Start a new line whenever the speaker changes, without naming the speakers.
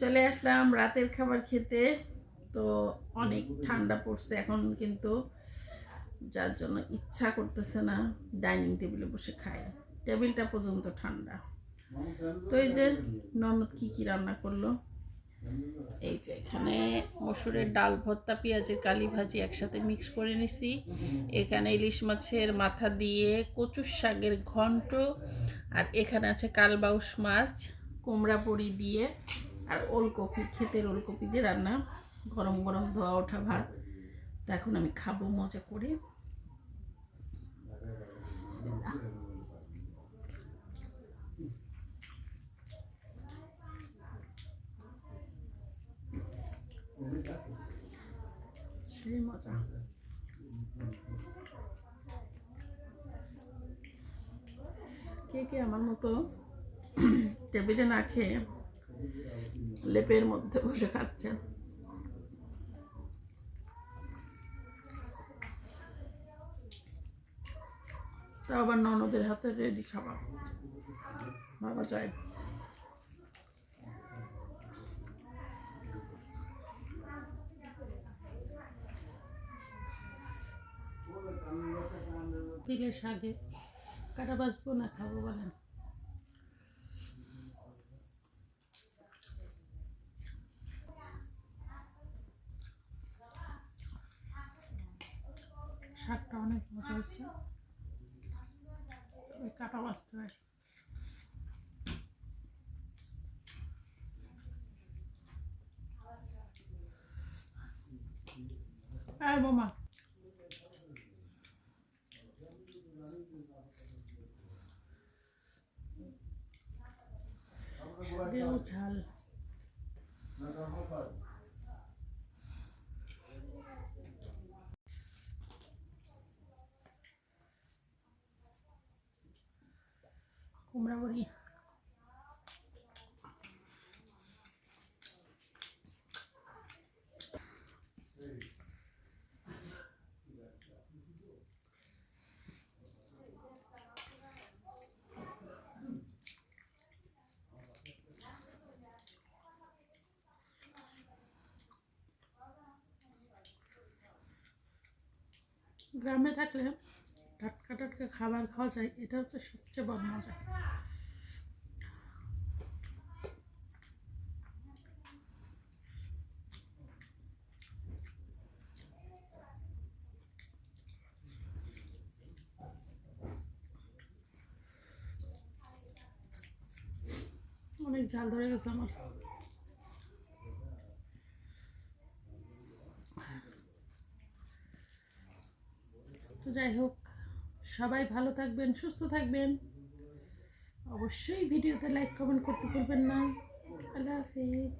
চলে আসলাম রাতের খাবার খেতে। তো অনেক ঠান্ডা পড়ছে এখন কিন্তু, যার জন্য ইচ্ছা করতেছে না ডাইনিং টেবিলে বসে খাই। টেবিলটা পর্যন্ত ঠান্ডা। তো এই যে ননদ কি কি রান্না করল? এই যে এখানে মসুরের ডাল ভর্তা, পেঁয়াজের কালি ভাজি একসাথে মিক্স করে নিছি। এখানে ইলিশ মাছের মাথা দিয়ে কচুর শাকের ঘন্ট, আর এখানে আছে কালবাউস মাছ, কুমড়া বড়ি দিয়ে আর ওলকপি, ক্ষেতের ওলকপি দিয়ে রান্না, গরম গরম ধোয়া ওঠা ভাত। তো এখন আমি খাব মজা করে। মজা। কে কে আমার মতো টেবিলে না খেয়ে লেপের মধ্যে বসে খাচ্ছে। তা আবার ননদের হাতে রেডি খাবার। ভাবা যায়। দিলে শাকে কাটা বাজবো না, খাব বলেন। শাকটা অনেক মজা হয়েছে। ওই কাটা বাজতে হয়। আর বোমা। ঝাল। কুমড়া বড়ি গ্রামে থাকলে টাটকা টাটকা খাবার খাওয়া যায়, এটা হচ্ছে সবচেয়ে বড় মজা। অনেক ঝাল ধরে গেছে আমার। তো যাই হোক সবাই ভালো থাকবেন সুস্থ থাকবেন। অবশ্যই ভিডিওতে লাইক কমেন্ট করতে ভুলবেন না। আল্লাহ হাফিজ।